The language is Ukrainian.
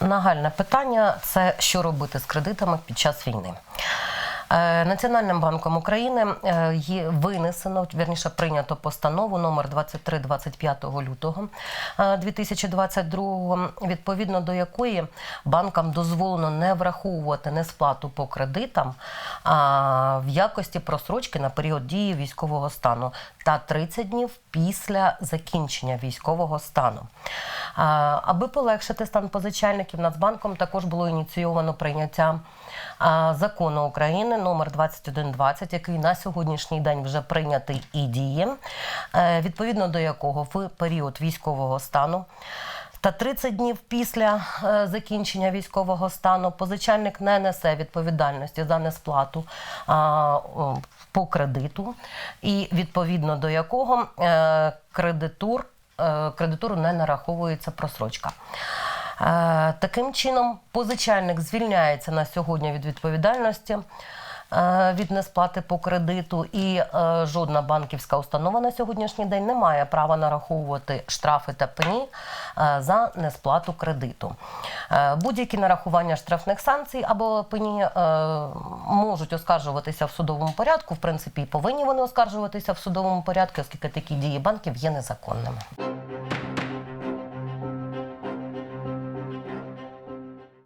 Нагальне питання це що робити з кредитами під час війни. Е, Національним банком України е, є винесено, вірніше прийнято постанову номер 23 25 лютого е, 2022, відповідно до якої банкам дозволено не враховувати несплату по кредитам в якості просрочки на період дії військового стану та 30 днів після закінчення військового стану. Аби полегшити стан позичальників, Нацбанком також було ініційовано прийняття закону України номер 2120, який на сьогоднішній день вже прийнятий і діє, е, відповідно до якого в період військового стану. Та 30 днів після е, закінчення військового стану позичальник не несе відповідальності за несплату по кредиту, і відповідно до якого е, кредитур, кредитору не нараховується просрочка. Е, Таким чином, позичальник звільняється на сьогодні від відповідальності е, від несплати по кредиту, і е, жодна банківська установа на сьогоднішній день не має права нараховувати штрафи та пені е, за несплату кредиту. Е, Будь-які нарахування штрафних санкцій або пені е, можуть оскаржуватися в судовому порядку. В принципі, і повинні вони оскаржуватися в судовому порядку, оскільки такі дії банків є незаконними.